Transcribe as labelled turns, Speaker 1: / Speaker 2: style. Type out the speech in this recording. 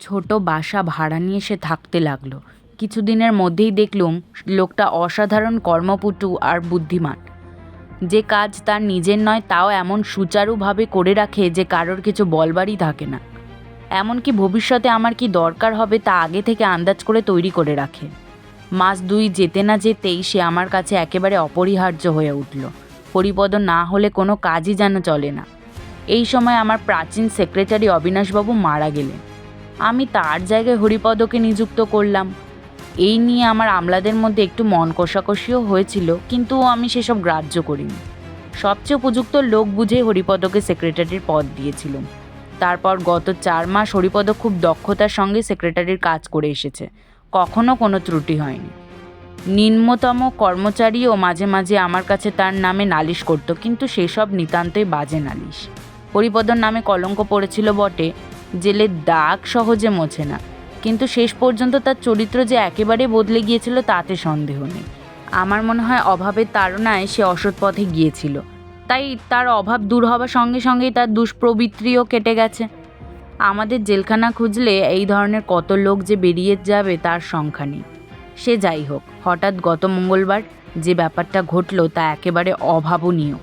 Speaker 1: ছোট বাসা ভাড়া নিয়ে সে থাকতে লাগল। কিছুদিনের মধ্যেই দেখলুম লোকটা অসাধারণ কর্মপটু আর বুদ্ধিমান। যে কাজ তার নিজের নয়, তাও এমন সুচারুভাবে করে রাখে যে কারোর কিছু বলবারই থাকে না। এমনকি ভবিষ্যতে আমার কি দরকার হবে তা আগে থেকে আন্দাজ করে তৈরি করে রাখে। মাস দুই যেতে না যেতেই সে আমার কাছে একেবারে অপরিহার্য হয়ে উঠল। হরিপদ না হলে কোনো কাজই যেন চলে না। এই সময় আমার প্রাচীন সেক্রেটারি অবিনাশবাবু মারা গেলেন। আমি তার জায়গায় হরিপদকে নিযুক্ত করলাম। এই নিয়ে আমার আমলাদের মধ্যে একটু মন কষাকষিও হয়েছিল, কিন্তু আমি সেসব গ্রাহ্য করিনি। সবচেয়ে উপযুক্ত লোক বুঝে হরিপদকে সেক্রেটারির পদ দিয়েছিলাম। তারপর গত চার মাস হরিপদ খুব দক্ষতার সঙ্গে সেক্রেটারির কাজ করে এসেছে। কখনো কোনো ত্রুটি হয়নি। নিম্নতম কর্মচারীও মাঝে মাঝে আমার কাছে তার নামে নালিশ করত, কিন্তু সেসব নিতান্তই বাজে নালিশ। হরিপদর নামে কলঙ্ক পড়েছিল বটে জেলের দাগ সহজে মোছে না। কিন্তু শেষ পর্যন্ত তার চরিত্র যে একেবারে বদলে গিয়েছিল তাতে সন্দেহ নেই। আমার মনে হয় অভাবের তাড়নায় সে অসৎ পথে গিয়েছিল। তাই তার অভাব দূর হবার সঙ্গে সঙ্গেই তার দুষ্প্রবৃত্তিও কেটে গেছে। আমাদের জেলখানা খুঁজলে এই ধরনের কত লোক যে বেরিয়ে যাবে তার সংখ্যা নেই। সে যাই হোক, হঠাৎ গত মঙ্গলবার যে ব্যাপারটা ঘটলো তা একেবারে অভাবনীয়।